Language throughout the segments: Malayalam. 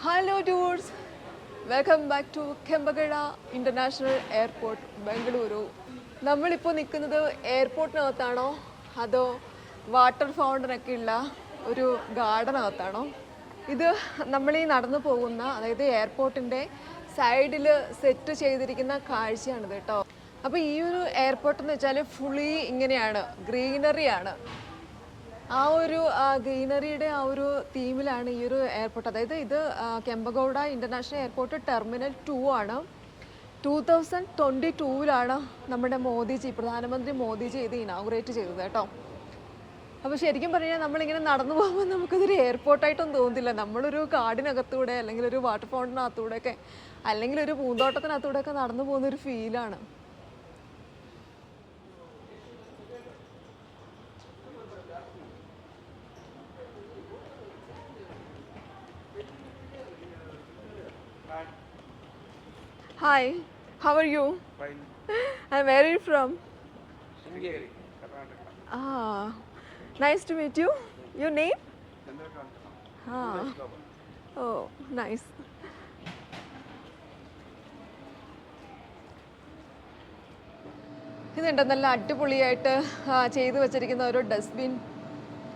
Hello tours welcome back to Kempegowda international airport Bengaluru നമ്മളിപ്പോൾ നിൽക്കുന്നത് എയർപോർട്ടിനകത്താണോ അതോ വാട്ടർ ഫൗണ്ടനൊക്കെ ഉള്ള ഒരു ഗാർഡനകത്താണോ ഇത് നമ്മൾ ഈ നടന്നു പോകുന്ന അതായത് എയർപോർട്ടിന്റെ സൈഡിൽ സെറ്റ് ചെയ്തിരിക്കുന്ന കാഴ്ചയാണിത് കേട്ടോ. അപ്പോൾ ഈ ഒരു എയർപോർട്ട് എന്ന് വെച്ചാൽ ഫുള്ളി ഇങ്ങനെയാണ് ഗ്രീനറിയാണ് ആ ഒരു ഗ്രീനറിയുടെ ആ ഒരു തീമിലാണ് ഈ ഒരു എയർപോർട്ട്. അതായത് ഇത് Kempegowda international airport terminal two ആണ്. ടൂ തൗസൻഡ് ട്വന്റി ടൂവിലാണ് നമ്മുടെ മോദിജി പ്രധാനമന്ത്രി മോദിജി ഇത് ഇനാഗുറേറ്റ് ചെയ്തത് കേട്ടോ. അപ്പോൾ ശരിക്കും പറഞ്ഞാൽ നമ്മളിങ്ങനെ നടന്നു പോകുമ്പോൾ നമുക്കിതൊരു എയർപോർട്ടായിട്ടൊന്നും തോന്നുന്നില്ല. നമ്മളൊരു കാടിനകത്തൂടെ അല്ലെങ്കിൽ ഒരു വാട്ടർ ഫൗണ്ടിനകത്തൂടെ ഒക്കെ അല്ലെങ്കിൽ ഒരു പൂന്തോട്ടത്തിനകത്തൂടെ ഒക്കെ നടന്നു പോകുന്ന ഒരു ഫീലാണ്. Hi how are you? Fine. And where are you from? Shringeri, Karnataka. Ah, nice to meet you. Your name? Chandrakanta. Ah. Oh, nice. ഇതുണ്ട് നല്ല അടിപൊളിയായിട്ട് ചെയ്തു വെച്ചിരിക്കുന്ന ഒരു ഡസ്റ്റ്ബിൻ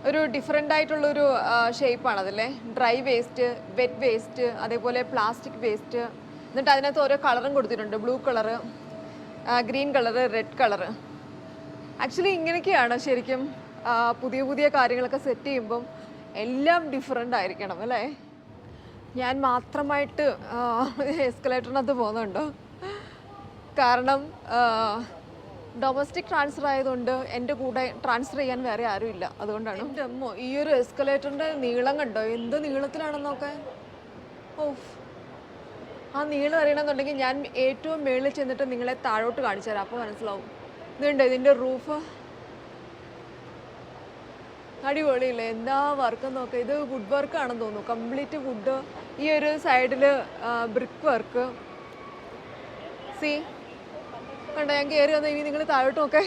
ഒരു ഡിഫറെന്റ് ആയിട്ടുള്ളൊരു ഷേപ്പാണ് അതല്ലേ ഡ്രൈ വേസ്റ്റ് വെറ്റ് വേസ്റ്റ് അതേപോലെ പ്ലാസ്റ്റിക് വേസ്റ്റ് എന്നിട്ട് അതിനകത്ത് ഓരോ കളറും കൊടുത്തിട്ടുണ്ട്. Blue colour green colour red colour. Actually ഇങ്ങനെയൊക്കെയാണ് ശരിക്കും പുതിയ പുതിയ കാര്യങ്ങളൊക്കെ സെറ്റ് ചെയ്യുമ്പം എല്ലാം ഡിഫറെന്റ് ആയിരിക്കണം അല്ലേ? ഞാൻ മാത്രമായിട്ട് എസ്കലേറ്ററിനകത്ത് പോകുന്നുണ്ടോ? കാരണം ഡൊമസ്റ്റിക് ട്രാൻസ്ഫർ ആയതുകൊണ്ട് എന്റെ കൂടെ ട്രാൻസ്ഫർ ചെയ്യാൻ വേറെ ആരും ഇല്ല. അതുകൊണ്ടാണ്. എന്റെ ഈ ഒരു എസ്കലേറ്ററിന്റെ നീളം കണ്ടോ? എന്ത് നീളത്തിലാണെന്നൊക്കെ? ഓഫ് ആ നീളം അറിയണമെന്നുണ്ടെങ്കിൽ ഞാൻ ഏറ്റവും മേളിൽ ചെന്നിട്ട് നിങ്ങളെ താഴോട്ട് കാണിച്ചു തരാം. അപ്പോൾ മനസ്സിലാവും. ഇതുണ്ട് ഇതിന്റെ റൂഫ് അടിപൊളിയില്ലേ? എന്താ വർക്ക് നോക്കാം ഇത് വുഡ് വർക്ക് ആണെന്ന് തോന്നുന്നു. കംപ്ലീറ്റ് വുഡ് ഈ ഒരു സൈഡിൽ ബ്രിക്ക് വർക്ക് സി കണ്ടോ ഞാൻ കയറി വന്നു ഇനി നിങ്ങൾ താഴോട്ട് നോക്കേ.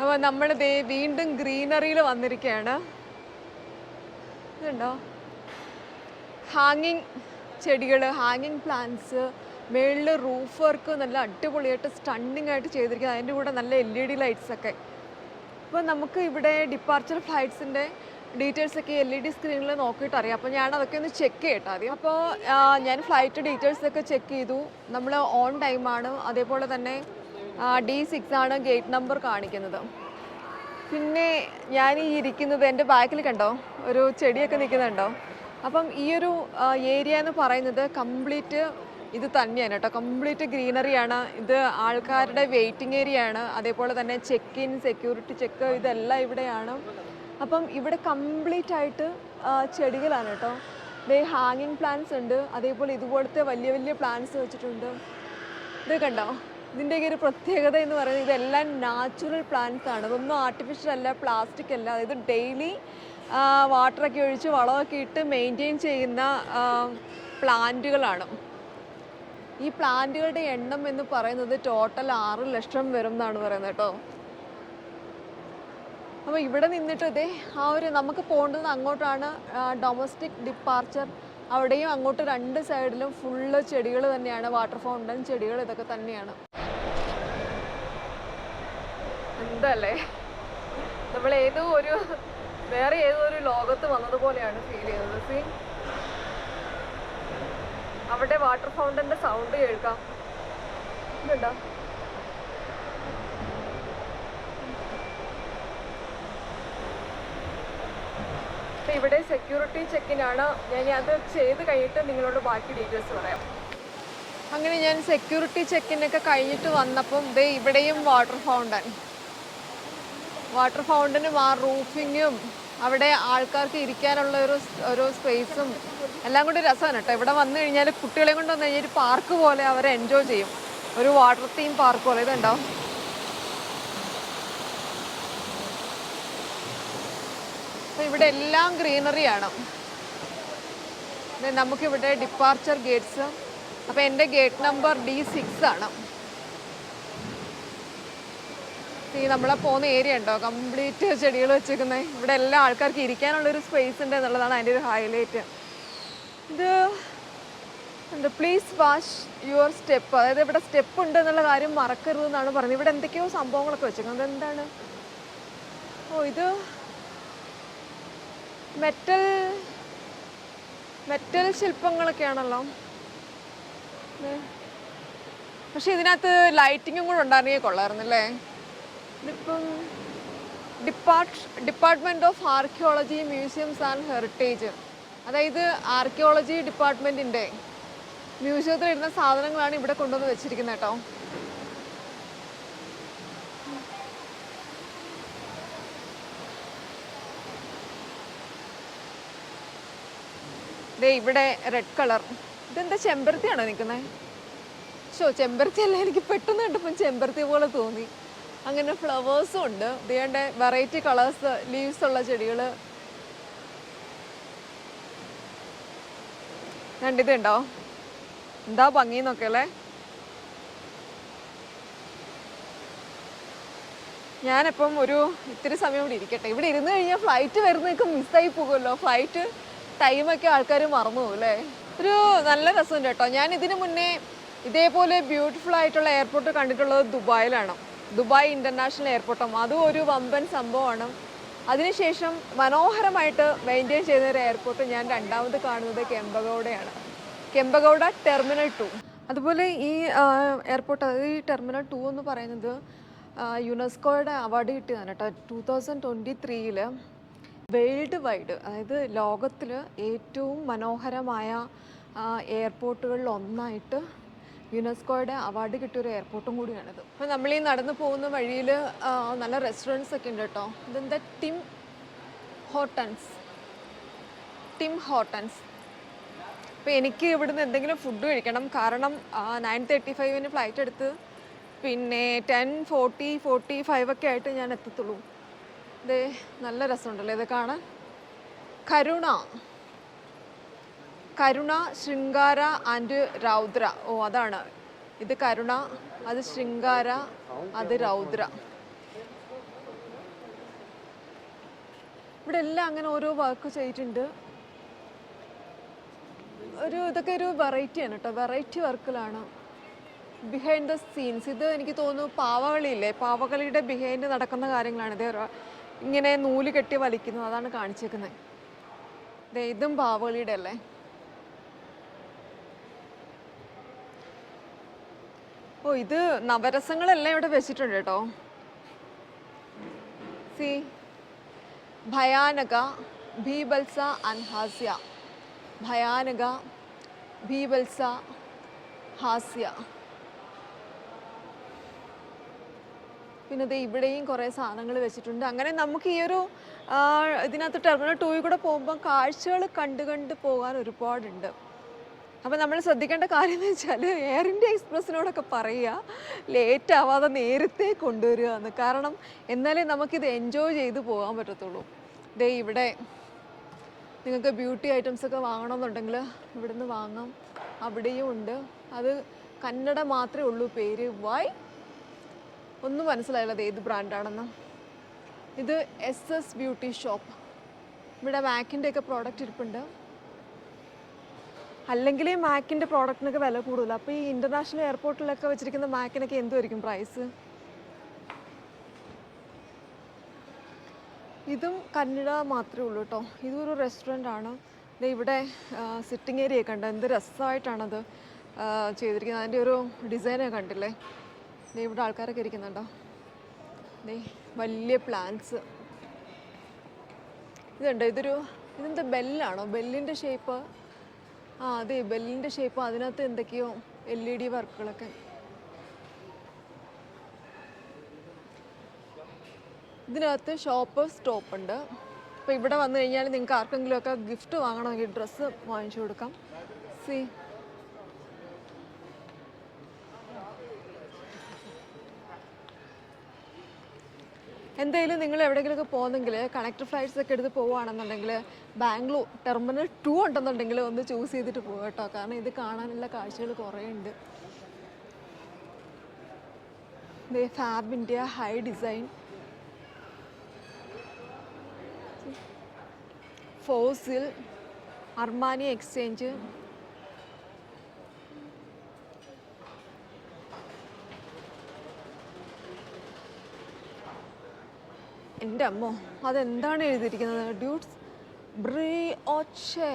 അപ്പോൾ നമ്മൾ വീണ്ടും ഗ്രീനറിയിൽ വന്നിരിക്കുകയാണ് ഇതുണ്ടോ? ഹാങ്ങിങ് ചെടികൾ ഹാങ്ങിങ് പ്ലാന്റ്സ് മേളിൽ റൂഫ് വർക്ക് നല്ല അടിപൊളിയായിട്ട് സ്റ്റണ്ണിങ് ആയിട്ട് ചെയ്തിരിക്കുന്നത്. അതിന്റെ കൂടെ നല്ല എൽ ഇ ഡി ലൈറ്റ്സ് ഒക്കെ. അപ്പോൾ നമുക്ക് ഇവിടെ ഡിപ്പാർച്ചർ ഫ്ലൈറ്റ്സിന്റെ ഡീറ്റെയിൽസ് ഒക്കെ എൽ ഇ ഡി സ്ക്രീനിൽ നോക്കിയിട്ട് അറിയാം. അപ്പോൾ ഞാൻ അതൊക്കെ ഒന്ന് ചെക്ക് ചെയ്യട്ടെ ആദ്യം. അപ്പോൾ ഞാൻ ഫ്ലൈറ്റ് ഡീറ്റെയിൽസ് ഒക്കെ ചെക്ക് ചെയ്തു. നമ്മൾ ഓൺ ടൈമാണ് അതേപോലെ തന്നെ ഡി സിക്സ് ആണ് ഗേറ്റ് നമ്പർ കാണിക്കുന്നത്. പിന്നെ ഞാൻ ഈ ഇരിക്കുന്നത് എന്റെ ബാക്കിൽ കണ്ടോ? ഒരു ചെടിയൊക്കെ നിൽക്കുന്നുണ്ടോ? അപ്പം ഈ ഒരു ഏരിയ എന്ന് പറയുന്നത് കംപ്ലീറ്റ് ഇത് തന്നെയാണ് കേട്ടോ. കംപ്ലീറ്റ് ഗ്രീനറിയാണ് ഇത് ആൾക്കാരുടെ വെയിറ്റിംഗ് ഏരിയ ആണ്. അതേപോലെ തന്നെ ചെക്ക് ഇൻ സെക്യൂരിറ്റി ചെക്ക് ഇതെല്ലാം ഇവിടെയാണ്. അപ്പം ഇവിടെ കംപ്ലീറ്റ് ആയിട്ട് ചെടികളാണ് കേട്ടോ. ദേ ഹാങ്ങിങ് പ്ലാന്റ്സ് ഉണ്ട്. അതേപോലെ ഇതുപോലത്തെ വലിയ വലിയ പ്ലാന്റ്സ് വെച്ചിട്ടുണ്ട്. ഇത് കണ്ടോ? ഇതിന്റെയൊക്കെ ഒരു പ്രത്യേകത എന്ന് പറയുന്നത് ഇതെല്ലാം നാച്ചുറൽ പ്ലാന്റ്സ് ആണ്. ഇതൊന്നും ആർട്ടിഫിഷ്യൽ അല്ല പ്ലാസ്റ്റിക് അല്ല. അതായത് ഡെയിലി വാട്ടറൊക്കെ ഒഴിച്ച് വളമൊക്കെ ഇട്ട് മെയിന്റെയിൻ ചെയ്യുന്ന പ്ലാന്റുകളാണ്. ഈ പ്ലാന്റുകളുടെ എണ്ണം എന്ന് പറയുന്നത് ടോട്ടൽ ആറ് ലക്ഷം വരും എന്നാണ് പറയുന്നത് കേട്ടോ. അപ്പോൾ ഇവിടെ നിന്നിട്ട് ഇതേ ആ ഒരു നമുക്ക് പോകേണ്ടത് അങ്ങോട്ടാണ് ഡൊമസ്റ്റിക് ഡിപ്പാർച്ചർ അവിടെയും അങ്ങോട്ട് രണ്ട് സൈഡിലും ഫുള്ള് ചെടികൾ തന്നെയാണ് വാട്ടർ ഫൗണ്ടൻ ചെടികൾ ഇതൊക്കെ തന്നെയാണ്. എന്തല്ലേ നമ്മൾ ഏതോ ഒരു വേറെ ഏതോ ഒരു ലോകത്ത് വന്നതുപോലെയാണ് ഫീൽ ചെയ്യുന്നത് സീ അവിടെ വാട്ടർ ഫൗണ്ടന്റെ സൗണ്ട് കേൾക്കാം. ഇതുണ്ടോ? ഇവിടെ സെക്യൂരിറ്റി ചെക്കിനാണ് ഞാൻ അത് ചെയ്ത് കഴിഞ്ഞിട്ട് നിങ്ങളോട് ബാക്കി ഡീറ്റെയിൽസ് പറയാം. അങ്ങനെ ഞാൻ സെക്യൂരിറ്റി ചെക്കിനൊക്കെ കഴിഞ്ഞിട്ട് വന്നപ്പം ദേ ഇവിടെയും വാട്ടർ ഫൗണ്ടൻ വാട്ടർ ഫൗണ്ടനും ആ റൂഫിങ്ങും അവിടെ ആൾക്കാർക്ക് ഇരിക്കാനുള്ള ഒരു ഒരു സ്പേസും എല്ലാം കൂടി രസമാണ് കേട്ടോ. ഇവിടെ വന്നു കഴിഞ്ഞാൽ കുട്ടികളെ കൊണ്ട് വന്നു കഴിഞ്ഞാൽ ഒരു പാർക്ക് പോലെ അവർ എൻജോയ് ചെയ്യും. ഒരു വാട്ടർ തീം പാർക്ക് പോലെ. ഇതുണ്ടോ? അപ്പൊ ഇവിടെ എല്ലാം ഗ്രീനറിയാണ് നമുക്കിവിടെ ഡിപ്പാർച്ചർ ഗേറ്റ്സ്. അപ്പോൾ എന്റെ ഗേറ്റ് നമ്പർ ഡി സിക്സ് ആണ്. ഈ നമ്മളെ പോകുന്ന ഏരിയ ഉണ്ടോ? കംപ്ലീറ്റ് ചെടികൾ വെച്ചേക്കുന്നത് ഇവിടെ എല്ലാ ആൾക്കാർക്ക് ഇരിക്കാനുള്ളൊരു സ്പേസ് ഉണ്ട് എന്നുള്ളതാണ് അതിന്റെ ഒരു ഹൈലൈറ്റ് ഇത് എന്താ പ്ലീസ് വാഷ് യുവർ സ്റ്റെപ്പ് അതായത് ഇവിടെ സ്റ്റെപ്പ് ഉണ്ട് എന്നുള്ള കാര്യം മറക്കരുത് എന്നാണ് പറഞ്ഞത്. ഇവിടെ എന്തൊക്കെയോ സംഭവങ്ങളൊക്കെ വെച്ചേക്കുന്നത്. എന്താണ് ഓ ഇത് മെറ്റൽ മെറ്റൽ ശില്പങ്ങളൊക്കെയാണല്ലോ. പക്ഷെ ഇതിനകത്ത് ലൈറ്റിങ്ങും കൂടെ ഉണ്ടായിരുന്നെങ്കിൽ കൊള്ളായിരുന്നല്ലേ ഇതിപ്പം depart department of archaeology museums and heritage. അതായത് ആർക്കിയോളജി ഡിപ്പാർട്ട്മെന്റിന്റെ മ്യൂസിയത്തിൽ ഇരുന്ന സാധനങ്ങളാണ് ഇവിടെ കൊണ്ടുവന്ന് വെച്ചിരിക്കുന്നത് കേട്ടോ. ദേ ഇവിടെ റെഡ് കളർ ഇതെന്താ ചെമ്പരത്തിയാണോ നിൽക്കുന്നത് ഷോ ചെമ്പരത്തി അല്ല എനിക്ക് പെട്ടെന്ന് കണ്ടപ്പോൾ ചെമ്പരത്തി പോലെ തോന്നി. അങ്ങനെ ഫ്ലവേഴ്സും ഉണ്ട്. ഇതേണ്ട വെറൈറ്റി കളേഴ്സ് ലീവ്സ് ഉള്ള ചെടികൾ കണ്ടിതുണ്ടോ എന്താ ഭംഗി നോക്കല്ലേ ഞാനിപ്പം ഒരു ഇത്തിരി സമയം ഇവിടെ ഇരിക്കട്ടെ. ഇവിടെ ഇരുന്ന് കഴിഞ്ഞാൽ ഫ്ലൈറ്റ് വരുന്നതൊക്കെ മിസ്സായി പോകുമല്ലോ. ഫ്ലൈറ്റ് ടൈമൊക്കെ ആൾക്കാർ മറന്നു പോകും അല്ലേ? ഒരു നല്ല രസമുണ്ട് കേട്ടോ. ഞാൻ ഇതിനു മുന്നേ ഇതേപോലെ ബ്യൂട്ടിഫുൾ ആയിട്ടുള്ള എയർപോർട്ട് കണ്ടിട്ടുള്ളത് ദുബായിലാണ്. ദുബായ് ഇന്റർനാഷണൽ എയർപോർട്ടും. അതും ഒരു വമ്പൻ സംഭവമാണ്. അതിനുശേഷം മനോഹരമായിട്ട് മെയിന്റെയിൻ ചെയ്യുന്ന ഒരു എയർപോർട്ട് ഞാൻ രണ്ടാമത് കാണുന്നത് കെമ്പഗൗഡയാണ്. കെമ്പഗൗഡ ടെർമിനൽ ടു അതുപോലെ ഈ എയർപോർട്ട് അതായത് ഈ ടെർമിനൽ ടു എന്ന് പറയുന്നത് യുനെസ്കോയുടെ അവാർഡ് കിട്ടിയതാണ് കേട്ടോ. ടു തൗസൻഡ് ട്വന്റി ത്രീയിൽ വേൾഡ് വൈഡ് അതായത് ലോകത്തിൽ ഏറ്റവും മനോഹരമായ എയർപോർട്ടുകളിൽ ഒന്നായിട്ട് യുനെസ്കോയുടെ അവാർഡ് കിട്ടിയ ഒരു എയർപോർട്ടും കൂടിയാണിത്. അപ്പോൾ നമ്മൾ ഈ നടന്നു പോകുന്ന വഴിയിൽ നല്ല റെസ്റ്റോറന്റ്സ് ഒക്കെ ഉണ്ട് കേട്ടോ ഇതെന്താ? ടിം ഹോട്ടൻസ് ടിം ഹോട്ടൻസ് അപ്പോൾ എനിക്ക് ഇവിടുന്ന് എന്തെങ്കിലും ഫുഡ് കഴിക്കണം. കാരണം നയൻ തേർട്ടി ഫൈവിന് ഫ്ലൈറ്റ് എടുത്ത് പിന്നെ ടെൻ ഫോർട്ടി ഫോർട്ടി ഫൈവ് ഒക്കെ ആയിട്ട് ഞാൻ എത്തത്തുള്ളൂ. ഇതേ നല്ല രസമുണ്ടല്ലോ ഇത് കാണാൻ? കരുണ. കരുണ ശൃംഗാര ആൻഡ് രൗദ്ര. ഓ അതാണ്. ഇത് കരുണ അത് ശൃംഗാര അത് രൗദ്ര. ഇവിടെ എല്ലാം അങ്ങനെ ഓരോ വർക്ക് ചെയ്തിട്ടുണ്ട്. ഒരു ഇതൊക്കെ ഒരു വെറൈറ്റിയാണ് കേട്ടോ. വെറൈറ്റി വർക്കിലാണ് ബിഹൈൻഡ് ദ സീൻസ് ഇത് എനിക്ക് തോന്നുന്നു പാവകളിയില്ലേ? പാവകളിയുടെ ബിഹൈൻഡ് നടക്കുന്ന കാര്യങ്ങളാണ്. ഇത് ഇങ്ങനെ നൂൽ കെട്ടി വലിക്കുന്നത്. അതാണ് കാണിച്ചേക്കുന്നത്. ഇതും പാവകളിയുടെ അല്ലേ? ഓ ഇത് നവരസങ്ങളെല്ലാം ഇവിടെ വെച്ചിട്ടുണ്ട് കേട്ടോ. സി ഭയാനക ഭീബൽസ ആൻഡ് ഹാസ്യ ഭയാനക ഭീബൽസ ഹാസ്യ. പിന്നെ ദേ ഇവിടെയും കുറേ സാധനങ്ങൾ വെച്ചിട്ടുണ്ട്. അങ്ങനെ നമുക്ക് ഈ ഒരു ഇതിനകത്ത് ടെർമിനൽ ടൂയിൽ കൂടെ പോകുമ്പോൾ കാഴ്ചകൾ കണ്ട് കണ്ട് പോകാൻ ഒരുപാടുണ്ട്. അപ്പോൾ നമ്മൾ ശ്രദ്ധിക്കേണ്ട കാര്യം എന്ന് വെച്ചാൽ എയർ ഇന്ത്യ എക്സ്പ്രസ്സിനോടൊക്കെ പറയുക ലേറ്റ് ആവാതെ നേരത്തെ കൊണ്ടുവരിക എന്ന്. കാരണം എന്നാലേ നമുക്കിത് എൻജോയ് ചെയ്ത് പോകാൻ പറ്റത്തുള്ളൂ. ദേ ഇവിടെ നിങ്ങൾക്ക് ബ്യൂട്ടി ഐറ്റംസ് ഒക്കെ വാങ്ങണമെന്നുണ്ടെങ്കിൽ ഇവിടുന്ന് വാങ്ങാം. അവിടെയും ഉണ്ട്. അത് കന്നഡ മാത്രമേ ഉള്ളൂ പേര്. വൈ ഒന്നും മനസ്സിലായില്ല അത് ഏത് ബ്രാൻഡാണെന്ന് ഇത് എസ് എസ് ബ്യൂട്ടി ഷോപ്പ് ഇവിടെ മാക്കിന്റെ ഒക്കെ പ്രോഡക്റ്റ് ഇരിപ്പുണ്ട്. അല്ലെങ്കിൽ ഈ മാക്കിന്റെ പ്രോഡക്റ്റിനൊക്കെ വില കൂടുതൽ അപ്പോൾ ഈ ഇന്റർനാഷണൽ എയർപോർട്ടിലൊക്കെ വെച്ചിരിക്കുന്ന മാക്കിനൊക്കെ എന്തുമായിരിക്കും പ്രൈസ് ഇതും കന്നഡ മാത്രമേ ഉള്ളൂ കേട്ടോ ഇതൊരു റെസ്റ്റോറന്റ് ആണ്. ഇവിടെ സിറ്റിംഗ് ഏരിയ കണ്ട എന്ത് രസമായിട്ടാണത് ചെയ്തിരിക്കുന്നത്. അതിന്റെ ഒരു ഡിസൈനൊക്കെ കണ്ടില്ലേ? ഇവിടെ ആൾക്കാരൊക്കെ ഇരിക്കുന്നുണ്ടോ? വലിയ പ്ലാന്റ്സ് ഇതുണ്ട്. ഇതൊരു ഇതെന്താ ബെല്ലാണോ ബെല്ലിന്റെ ഷേപ്പ് ആ അതെ ബെല്ലിന്റെ ഷേപ്പ് അതിനകത്ത് എന്തൊക്കെയോ എൽ ഇ ഡി വർക്കുകളൊക്കെ. ഇതിനകത്ത് ഷോപ്പ് സ്റ്റോപ്പ് ഉണ്ട്. അപ്പോൾ ഇവിടെ വന്നു കഴിഞ്ഞാൽ നിങ്ങൾക്ക് ആർക്കെങ്കിലും ഒക്കെ ഗിഫ്റ്റ് വാങ്ങണമെങ്കിൽ ഡ്രസ്സ് വാങ്ങിച്ചു കൊടുക്കാം. സി എന്തായാലും നിങ്ങൾ എവിടെയെങ്കിലുമൊക്കെ പോകുന്നെങ്കിൽ കണക്ടർ ഫ്ലൈറ്റ്സ് ഒക്കെ എടുത്ത് പോവുകയാണെന്നുണ്ടെങ്കിൽ ബാംഗ്ലൂർ ടെർമിനൽ ടു ഉണ്ടെന്നുണ്ടെങ്കിൽ ഒന്ന് ചൂസ് ചെയ്തിട്ട് പോകുക കേട്ടോ. കാരണം ഇത് കാണാനുള്ള കാഴ്ചകൾ കുറേ ഉണ്ട്. Fab India Hidesign Fossil Armani Exchange എന്റെ അമ്മോ അതെന്താണ് എഴുതിയിരിക്കുന്നത്? ഡ്യൂട്ട്സ് ബ്രിയോഷെ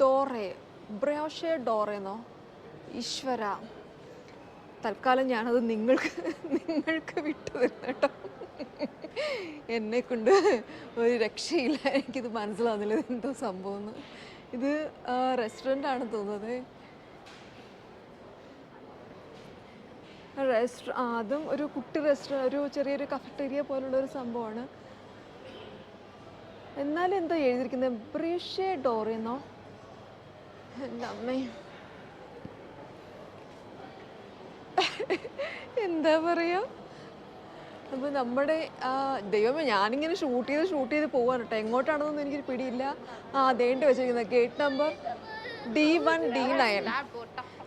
ഡോറെ. ബ്രിയോഷെ ഡോറെന്നോ? ഈശ്വര. തൽക്കാലം ഞാനത് നിങ്ങൾക്ക് നിങ്ങൾക്ക് വിട്ടു തരുന്ന കേട്ടോ എന്നെ കൊണ്ട് ഒരു രക്ഷയില്ല. എനിക്കിത് മനസ്സിലാവുന്നില്ല. എന്തോ സംഭവം ഇത് റെസ്റ്റോറന്റ് ആണ് തോന്നുന്നത്. റെസ്റ്റോ അതും ഒരു കുട്ടി റെസ്റ്റോറന്റ് ഒരു ചെറിയൊരു കഫറ്റേരിയ പോലുള്ള ഒരു സംഭവമാണ്. എന്നാലും എന്താ എഴുതിയിരിക്കുന്നത് ബ്രീഷേ ഡോറിന്നോ? അമ്മേ. എന്താ പറയാ? അപ്പോൾ നമ്മുടെ ദൈവമേ ഞാനിങ്ങനെ ഷൂട്ട് ചെയ്ത് ഷൂട്ട് ചെയ്ത് പോവാണ് കേട്ടോ. എങ്ങോട്ടാണെന്നൊന്നും എനിക്കൊരു പിടിയില്ല. ആ അതേണ്ടി വെച്ചിരിക്കുന്നത് gate number D one D nine.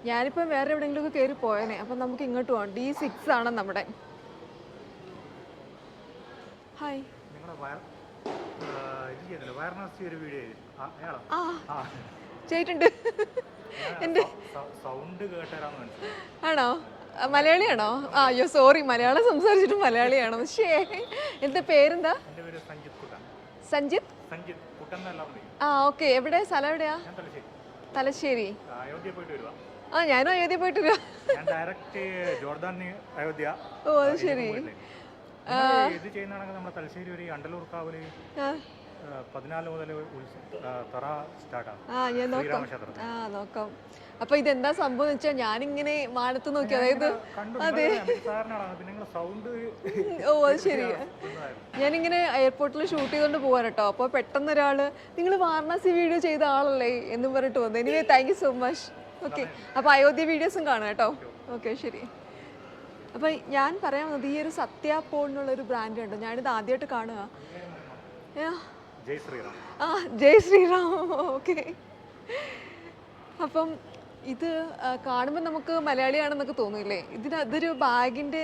ഞാനിപ്പം വേറെ എവിടെയെങ്കിലും ഒക്കെ കയറി പോയേനെ. അപ്പം നമുക്ക് ഇങ്ങോട്ട് പോകാം ഡി സിക്സ് ആണ് നമ്മുടെ. ഹായ്. ചെയ്തിട്ടുണ്ട് ആണോ? മലയാളിയാണോ? ആ അയ്യോ സോറി മലയാളം സംസാരിച്ചിട്ട് മലയാളിയാണോ? ശേ എന്റെ പേരെന്താ? സഞ്ജിത് സഞ്ജിത്ത് ആ ഓക്കെ. എവിടെ? സ്ഥലം എവിടെയാ? തലശ്ശേരി. ആ ഞാനും അയോധ്യ പോയിട്ട് ഓ അത് ശരി. പോയിട്ടില്ലേ? ഇത് ചെയ്യുന്നതാണെങ്കിൽ നമ്മുടെ തലശ്ശേരി ഒരു അണ്ടലൂർ കാവൽ. പതിനാല് മുതൽ തറ സ്റ്റാർട്ടാണ് ആ ഞാൻ നോക്കാം. ആ നോക്കാം. അപ്പൊ ഇതെന്താ സംഭവം എന്ന് വെച്ചാൽ ഞാനിങ്ങനെ മാനത്ത് നോക്കി അതായത് അതെ. ഓ അത് ശരിയാ ഞാനിങ്ങനെ എയർപോർട്ടിൽ ഷൂട്ട് ചെയ്തുകൊണ്ട് പോകാൻ കേട്ടോ. അപ്പോൾ പെട്ടെന്ന് ഒരാൾ നിങ്ങൾ വാരണാസി വീഡിയോ ചെയ്ത ആളല്ലേ? എന്ന് പറഞ്ഞിട്ട് വന്നു. Anyway thank you so much okay അപ്പോൾ അയോധ്യ വീഡിയോസും കാണാം കേട്ടോ. ഓക്കെ ശരി. അപ്പോൾ ഞാൻ പറയാൻ വന്നത് ഈ ഒരു സത്യ പോൾ എന്നുള്ളൊരു ബ്രാൻഡ് ഉണ്ടോ? ഞാനിത് ആദ്യമായിട്ട് കാണുക. ആ ജയ് ശ്രീറാം. ഓക്കെ. അപ്പം ഇത് കാണുമ്പോൾ നമുക്ക് മലയാളിയാണെന്നൊക്കെ തോന്നില്ലേ? ഇതിന് അതൊരു ബാഗിന്റെ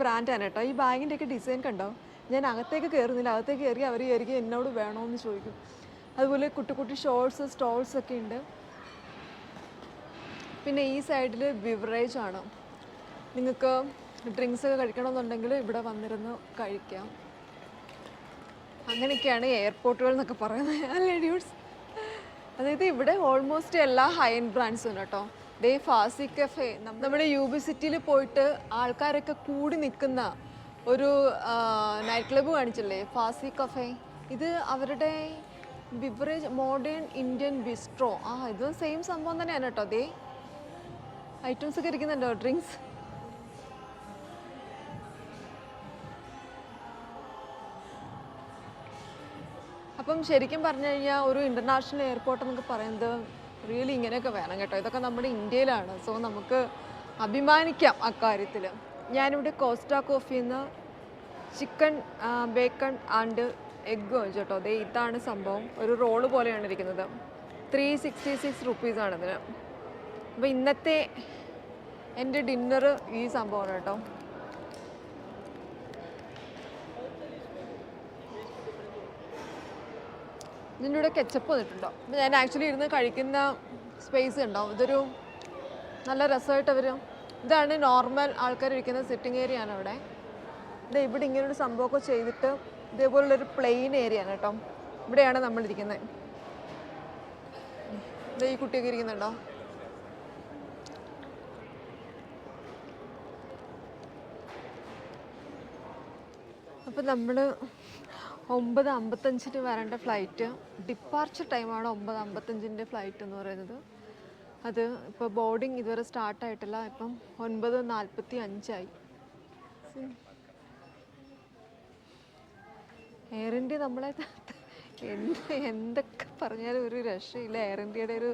ബ്രാൻഡാണ് കേട്ടോ. ഈ ബാഗിന്റെ ഒക്കെ ഡിസൈൻ കണ്ടോ? ഞാൻ അകത്തേക്ക് കയറുന്നില്ല അകത്തേക്ക് കയറി അവർ കയറി എന്നോട് വേണമെന്ന് ചോദിക്കും. അതുപോലെ കുട്ടി കുട്ടി ഷോർട്സ് സ്റ്റോൾസ് ഒക്കെ ഉണ്ട്. പിന്നെ ഈ സൈഡിൽ ബിവറേജ് ആണ് നിങ്ങൾക്ക് ഡ്രിങ്ക്സ് ഒക്കെ കഴിക്കണമെന്നുണ്ടെങ്കിൽ ഇവിടെ വന്നിരുന്ന് കഴിക്കാം. അങ്ങനെയൊക്കെയാണ് എയർപോർട്ടുകൾ എന്നൊക്കെ പറയുന്നത്. അതായത് ഇവിടെ ഓൾമോസ്റ്റ് എല്ലാ ഹൈ എൻഡ് ബ്രാൻഡ്സും കേട്ടോ ദേ ഫാസി കഫേ നമ്മുടെ യു ബി സിറ്റിയിൽ പോയിട്ട് ആൾക്കാരൊക്കെ കൂടി നിൽക്കുന്ന ഒരു നൈറ്റ് ക്ലബ്ബ് കാണിച്ചില്ലേ? ഫാസി കഫേ ഇത് അവരുടെ ബിവറേജ് മോഡേൺ ഇന്ത്യൻ ബിസ്ട്രോ ആ ഇതും സെയിം സംഭവം തന്നെയാണ് കേട്ടോ. ദേ ഐറ്റംസ് ഒക്കെ ഇരിക്കുന്നുണ്ടോ? ഡ്രിങ്ക്സ് അപ്പം ശരിക്കും പറഞ്ഞു കഴിഞ്ഞാൽ ഒരു ഇന്റർനാഷണൽ എയർപോർട്ട് എന്നൊക്കെ പറയുന്നത് റിയലി ഇങ്ങനെയൊക്കെ വേണം കേട്ടോ. ഇതൊക്കെ നമ്മുടെ ഇന്ത്യയിലാണ്. സോ നമുക്ക് അഭിമാനിക്കാം അക്കാര്യത്തിൽ ഞാനിവിടെ കോസ്റ്റ കോഫിയിൽ നിന്ന് ചിക്കൻ ബേക്കൺ ആൻഡ് എഗ്ഗ് വാങ്ങിച്ചു കേട്ടോ. ദേ ഇതാണ് സംഭവം. ഒരു റോൾ പോലെയാണ് ഇരിക്കുന്നത്. ത്രീ സിക്സ്റ്റി സിക്സ് റുപ്പീസാണ് ഇതിന്. അപ്പോൾ ഇന്നത്തെ എന്റെ ഡിന്നർ ഈ സംഭവമാണ് കേട്ടോ. ഇതിന്റെ കൂടെ കെച്ചപ്പ് വന്നിട്ടുണ്ടോ? അപ്പോൾ ഞാൻ ആക്ച്വലി ഇരുന്ന് കഴിക്കുന്ന സ്പേസ് ഉണ്ടാവും ഇതൊരു നല്ല രസമായിട്ട് അവർ ഇതാണ് നോർമൽ ആൾക്കാർ ഇരിക്കുന്ന സിറ്റിംഗ് ഏരിയ ആണ് അവിടെ. ഇത് ഇവിടെ ഇങ്ങനെ ഒരു സംഭവമൊക്കെ ചെയ്തിട്ട് ഇതേപോലുള്ളൊരു പ്ലെയിൻ ഏരിയ ആണ് കേട്ടോ. ഇവിടെയാണ് നമ്മളിരിക്കുന്നത് ഇത് ഈ കുട്ടിയൊക്കെ ഇരിക്കുന്നുണ്ടോ? അപ്പം നമ്മൾ ഒമ്പത് അമ്പത്തഞ്ചിന് വരേണ്ട ഫ്ലൈറ്റ് ഡിപ്പാർച്ചർ ടൈമാണ് ഒമ്പത് അമ്പത്തഞ്ചിന്റെ ഫ്ലൈറ്റ് എന്ന് പറയുന്നത്. അത് ഇപ്പോൾ ബോർഡിങ് ഇതുവരെ സ്റ്റാർട്ടായിട്ടില്ല ഇപ്പം ഒൻപത് നാൽപ്പത്തി അഞ്ചായി. എയർ ഇന്ത്യ നമ്മളെ എന്ത് എന്തൊക്കെ പറഞ്ഞാലും ഒരു രക്ഷയില്ല. എയർ ഇന്ത്യയുടെ ഒരു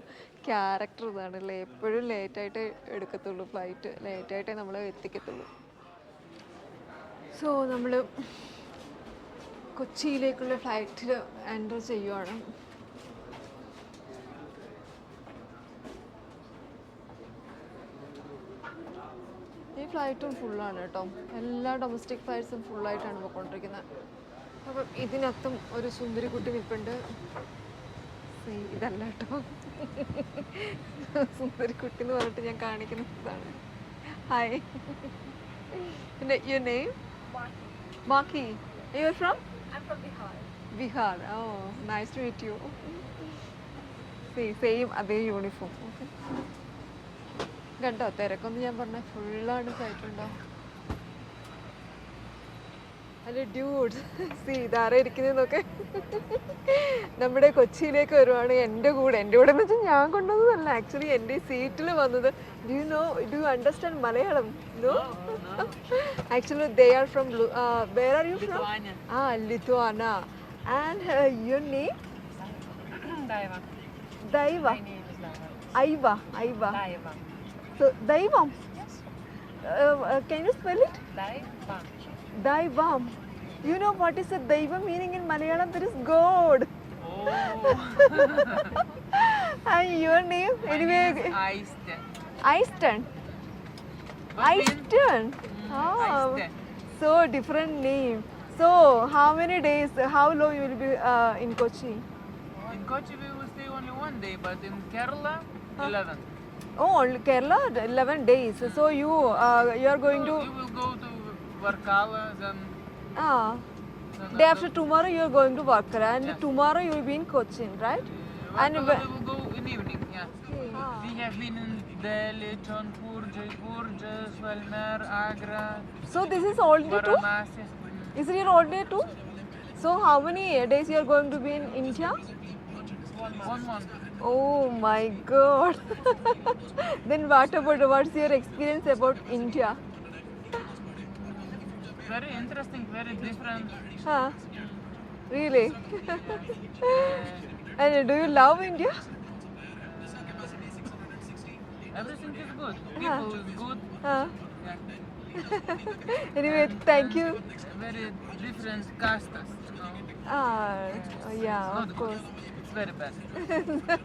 ക്യാരക്ടർ ഇതാണ് അല്ലേ എപ്പോഴും ലേറ്റായിട്ട് എടുക്കത്തുള്ളൂ ഫ്ലൈറ്റ് ലേറ്റായിട്ടേ നമ്മളെ എത്തിക്കത്തുള്ളൂ. സോ നമ്മൾ കൊച്ചിയിലേക്കുള്ള ഫ്ലൈറ്റിൽ എന്റർ ചെയ്യുവാണ്. ഈ ഫ്ലൈറ്റും ഫുള്ളാണ് കേട്ടോ. എല്ലാ ഡൊമസ്റ്റിക് ഫ്ലൈറ്റ്സും ഫുള്ളായിട്ടാണ് പോയിക്കൊണ്ടിരിക്കുന്നത്. അപ്പം ഇതിനകത്തും ഒരു സുന്ദരിക്കുട്ടി നിൽപ്പുണ്ട്. See, ഇതല്ല കേട്ടോ. സുന്ദരിക്കുട്ടി എന്ന് പറഞ്ഞിട്ട് ഞാൻ കാണിക്കുന്നതാണ് ഹായ് പിന്നെ യു നെയ്മ് ബാക്കി you from I'm from Bihar. Bihar oh nice to meet you same അതേ യൂണിഫോം കണ്ടോ? തിരക്കൊന്നും ഞാൻ പറഞ്ഞ. ഫുള്ളാണ് ഫ്ലൈറ്റുണ്ടോ അല്ല ഡ്യൂഡ് സി ഇതാരാ നമ്മുടെ കൊച്ചിയിലേക്ക് വരുവാണ് എന്റെ കൂടെ. എന്റെ കൂടെ എന്ന് വെച്ചാൽ ഞാൻ കൊണ്ടുവന്നതല്ല. ആക്ച്വലി എന്റെ സീറ്റിൽ വന്നത് do you know do understand Malayalam? No actually they are from where are you from ah Lithuania and your name Daiva. Daiva. ഐവ ഐവ ദൈവം can you spell it? Daiva. Daivam. You know what is a Daiva meaning in Malayalam? There is God. Oh. And your name? Anyway, Aisten. Eiston. What Eiston. Mm, Oh, so different name. So, how many days, how long you will be uh, in Kochi? In Kochi we will stay only one day, but in Kerala, 11. Oh, Kerala, 11 days. So, you uh, you are going to, You will go to Varkala, then, ah, then day after tomorrow you are going to Varkala and tomorrow you will be in Cochin, right? uh, And we will go in evening, yeah. Ah. We have been in Delhi, Jaunpur, Jaipur, Jaisalmer, Agra, So, this is all day too? Is it your all day too? So how many days you are going to be in India? One month. Oh my god. then what about what's your experience about India? Very interesting, very different. Huh? Really? and do you love India? Everything is good. People is good. Huh? Yeah. anyway, thank you. Very different castes, you know. Ah, yeah, of good. course. It's very bad. yeah,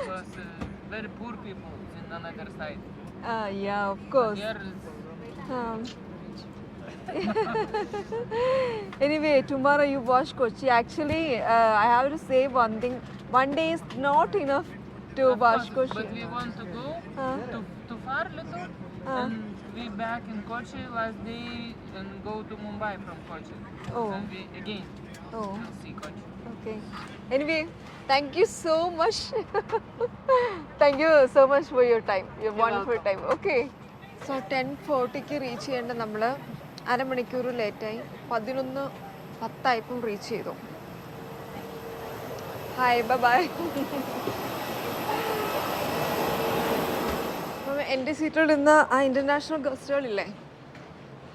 because uh, very poor people in another side. Ah, yeah, of course. Here is Um, anyway, tomorrow you watch Kochi. Actually, uh, I have to say one thing. One day is not enough to of watch course, Kochi. But we want to go Huh? to, to far little Huh? and we back in Kochi last day and go to Mumbai from Kochi. Oh. And we again Oh, will see Kochi. okay. Anyway, thank you so much. thank you so much for your time. Your wonderful time. Okay. So ten ഫോർട്ടിക്ക് reach ചെയ്യേണ്ട നമ്മൾ അരമണിക്കൂർ ലേറ്റായി. പതിനൊന്ന് പത്തായപ്പം റീച്ച് ചെയ്തു. ഹായ് ബൈ എന്റെ സീറ്റിൽ സീറ്റിലിരുന്ന ആ ഇന്റർനാഷണൽ ഗസ്റ്റുകളില്ലേ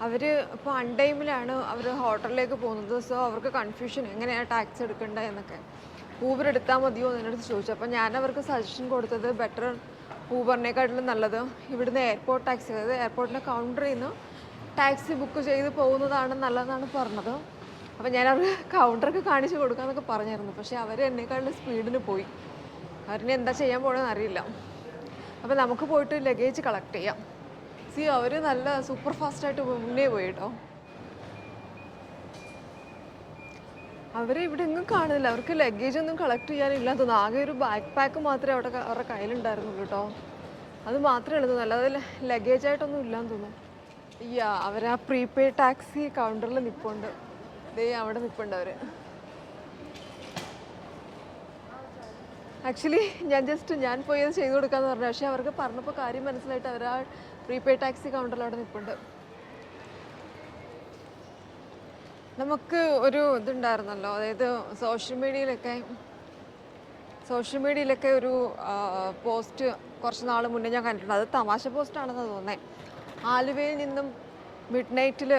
അവർ ഇപ്പോൾ അൺടൈമിലാണ് അവർ ഹോട്ടലിലേക്ക് പോകുന്നത്. സോ അവർക്ക് കൺഫ്യൂഷൻ എങ്ങനെയാണ് ടാക്സി എടുക്കേണ്ടത് എന്നൊക്കെ. ഊബർ എടുത്താൽ മതിയോ എന്ന് അടുത്ത് ചോദിച്ചു. അപ്പോൾ ഞാൻ അവർക്ക് സജഷൻ കൊടുത്തത് ബെറ്റർ ഊബറിനെക്കാട്ടിലും നല്ലത്. ഇവിടുന്ന് എയർപോർട്ട് ടാക്സി അതായത് എയർപോർട്ടിന്റെ കൗണ്ടറിൽ നിന്ന് ടാക്സി ബുക്ക് ചെയ്ത് പോകുന്നതാണ് നല്ലതെന്നാണ് പറഞ്ഞത്. അപ്പോൾ ഞാൻ കൗണ്ടറൊക്കെ കാണിച്ചു കൊടുക്കാമെന്നൊക്കെ പറഞ്ഞായിരുന്നു പക്ഷേ അവർ എന്നെക്കാളും സ്പീഡിന് പോയി. അവരിനെ എന്താ ചെയ്യാൻ പോകണമെന്ന് അറിയില്ല. അപ്പോൾ നമുക്ക് പോയിട്ട് ലഗേജ് കളക്ട് ചെയ്യാം. സി അവർ നല്ല സൂപ്പർ ഫാസ്റ്റായിട്ട് മുന്നേ പോയി കേട്ടോ അവരെ ഇവിടെ എങ്ങും കാണുന്നില്ല. അവർക്ക് ലഗേജ് ഒന്നും കളക്ട് ചെയ്യാനില്ല. തോന്നുന്നു ആകെ ഒരു ബാക്ക് പാക്ക് മാത്രമേ അവിടെ അവരുടെ കയ്യിലുണ്ടായിരുന്നുള്ളൂ കേട്ടോ അത് മാത്രമേ ഉള്ളൂ. തോന്നുന്നു. അല്ലാതെ ലഗേജ് ആയിട്ടൊന്നും ഇല്ലാന്ന് തോന്നുന്നു. യാ അവർ ആ പ്രീപെയ്ഡ് ടാക്സി കൗണ്ടറിൽ നിൽപ്പുണ്ട് ദേ അവിടെ നിൽപ്പുണ്ട് അവർ ആക്ച്വലി ഞാൻ ജസ്റ്റ് ഞാൻ പോയി അത് ചെയ്തു കൊടുക്കാന്ന് പറഞ്ഞു. പക്ഷേ അവർക്ക് പറഞ്ഞപ്പോൾ കാര്യം മനസ്സിലായിട്ട് അവർ ആ പ്രീപെയ്ഡ് ടാക്സി കൗണ്ടറിൽ അവിടെ നിൽപ്പുണ്ട് നമുക്ക് ഒരു ഇതുണ്ടായിരുന്നല്ലോ. അതായത് സോഷ്യൽ മീഡിയയിലൊക്കെ സോഷ്യൽ മീഡിയയിലൊക്കെ ഒരു പോസ്റ്റ് കുറച്ച് നാൾ മുന്നേ ഞാൻ കണ്ടിട്ടുണ്ട്. അത് തമാശ പോസ്റ്റാണെന്ന് തോന്നുന്നത് ആലുവയിൽ നിന്നും മിഡ് നൈറ്റിൽ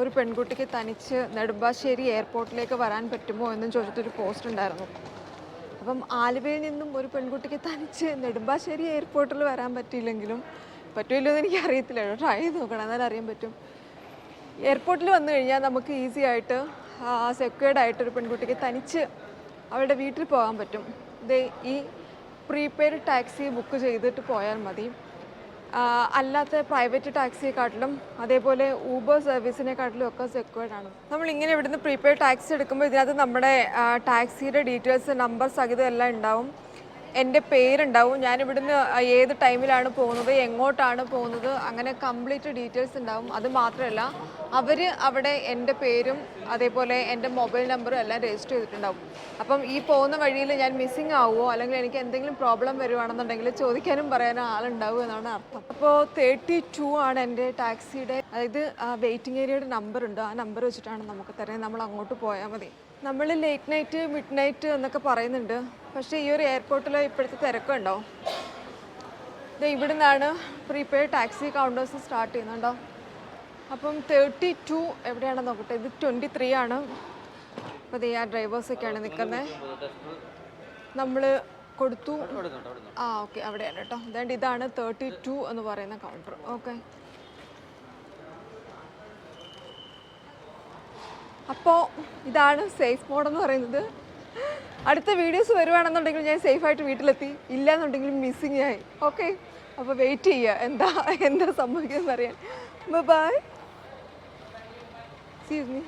ഒരു പെൺകുട്ടിക്ക് തനിച്ച് നെടുമ്പാശ്ശേരി എയർപോർട്ടിലേക്ക് വരാൻ പറ്റുമോ എന്നും ചോദിച്ചിട്ടൊരു പോസ്റ്റ് ഉണ്ടായിരുന്നു. അപ്പം ആലുവയിൽ നിന്നും ഒരു പെൺകുട്ടിക്ക് തനിച്ച് നെടുമ്പാശ്ശേരി എയർപോർട്ടിൽ വരാൻ പറ്റിയില്ലെങ്കിലും പറ്റുമല്ലോ എന്ന് എനിക്ക് അറിയത്തില്ല ട്രൈ ചെയ്ത് നോക്കണം എന്നാലും അറിയാൻ പറ്റും. എയർപോർട്ടിൽ വന്നു കഴിഞ്ഞാൽ നമുക്ക് ഈസി ആയിട്ട് സെക്യൂർഡ് ആയിട്ട് ഒരു പെൺകുട്ടിക്ക് തനിച്ച് അവരുടെ വീട്ടിൽ പോകാൻ പറ്റും. ദേ ഈ പ്രീപെയ്ഡ് ടാക്സി ബുക്ക് ചെയ്തിട്ട് പോയാൽ മതി. അല്ലാത്ത പ്രൈവറ്റ് ടാക്സിയെക്കാട്ടിലും അതേപോലെ ഊബർ സർവീസിനെക്കാട്ടിലും ഒക്കെ സെക്യൂർഡ് ആണ്. നമ്മൾ ഇങ്ങനെ ഇവിടുന്ന് പ്രീപെയ്ഡ് ടാക്സി എടുക്കുമ്പോൾ ഇതിനകത്ത് നമ്മുടെ ടാക്സിയുടെ ഡീറ്റെയിൽസ് നമ്പർ സഹിതം എല്ലാം ഉണ്ടാവും. എന്റെ പേരുണ്ടാവും. ഞാൻ ഇവിടുന്ന് ഏത് ടൈമിലാണ് പോകുന്നത് എങ്ങോട്ടാണ് പോകുന്നത് അങ്ങനെ കംപ്ലീറ്റ് ഡീറ്റെയിൽസ് ഉണ്ടാവും. അത് മാത്രമല്ല അവർ അവിടെ എന്റെ പേരും അതേപോലെ എന്റെ മൊബൈൽ നമ്പറും എല്ലാം രജിസ്റ്റർ ചെയ്തിട്ടുണ്ടാവും. അപ്പം ഈ പോകുന്ന വഴിയിൽ ഞാൻ മിസ്സിങ് ആവുമോ അല്ലെങ്കിൽ എനിക്ക് എന്തെങ്കിലും പ്രോബ്ലം വരുവാണെന്നുണ്ടെങ്കിൽ ചോദിക്കാനും പറയാനും ആളുണ്ടാവും എന്നാണ് അർത്ഥം. അപ്പോൾ തേർട്ടി ടു ആണ് എന്റെ ടാക്സിയുടെ അതായത് വെയിറ്റിംഗ് ഏരിയയുടെ നമ്പർ ഉണ്ട്. ആ നമ്പർ വെച്ചിട്ടാണ് നമുക്ക് തരുന്നത് നമ്മൾ അങ്ങോട്ട് പോയാൽ മതി. നമ്മൾ ലേറ്റ് നൈറ്റ് മിഡ് നൈറ്റ് എന്നൊക്കെ പറയുന്നുണ്ട്. പക്ഷേ ഈ ഒരു എയർപോർട്ടിൽ ഇപ്പോഴത്തെ തിരക്കുണ്ടോ ഇത് ഇവിടെ നിന്നാണ് പ്രീപെയ്ഡ് ടാക്സി കൗണ്ടേഴ്സ് സ്റ്റാർട്ട് ചെയ്യുന്നുണ്ടോ അപ്പം തേർട്ടി ടു എവിടെയാണെന്ന് നോക്കട്ടെ? ഇത് ട്വന്റി ത്രീ ആണ് അപ്പോൾ ആ ഡ്രൈവേഴ്സൊക്കെയാണ് നിൽക്കുന്നത് നമ്മൾ കൊടുത്തു. ആ ഓക്കെ അവിടെയാണ് കേട്ടോ. അതുകൊണ്ട് ഇതാണ് തേർട്ടി ടു എന്ന് പറയുന്ന കൗണ്ടർ ഓക്കെ അപ്പോൾ ഇതാണ് സേഫ് മോഡെന്ന് പറയുന്നത്. അടുത്ത വീഡിയോസ് വരുവാണെന്നുണ്ടെങ്കിൽ ഞാൻ സേഫായിട്ട് വീട്ടിലെത്തി. ഇല്ല എന്നുണ്ടെങ്കിൽ മിസ്സിങ് ആയി. ഓക്കെ അപ്പോൾ വെയിറ്റ് ചെയ്യുക എന്താ എന്താ സംഭവിക്കുന്നതെന്ന് അറിയാൻ ബൈ സീ മീ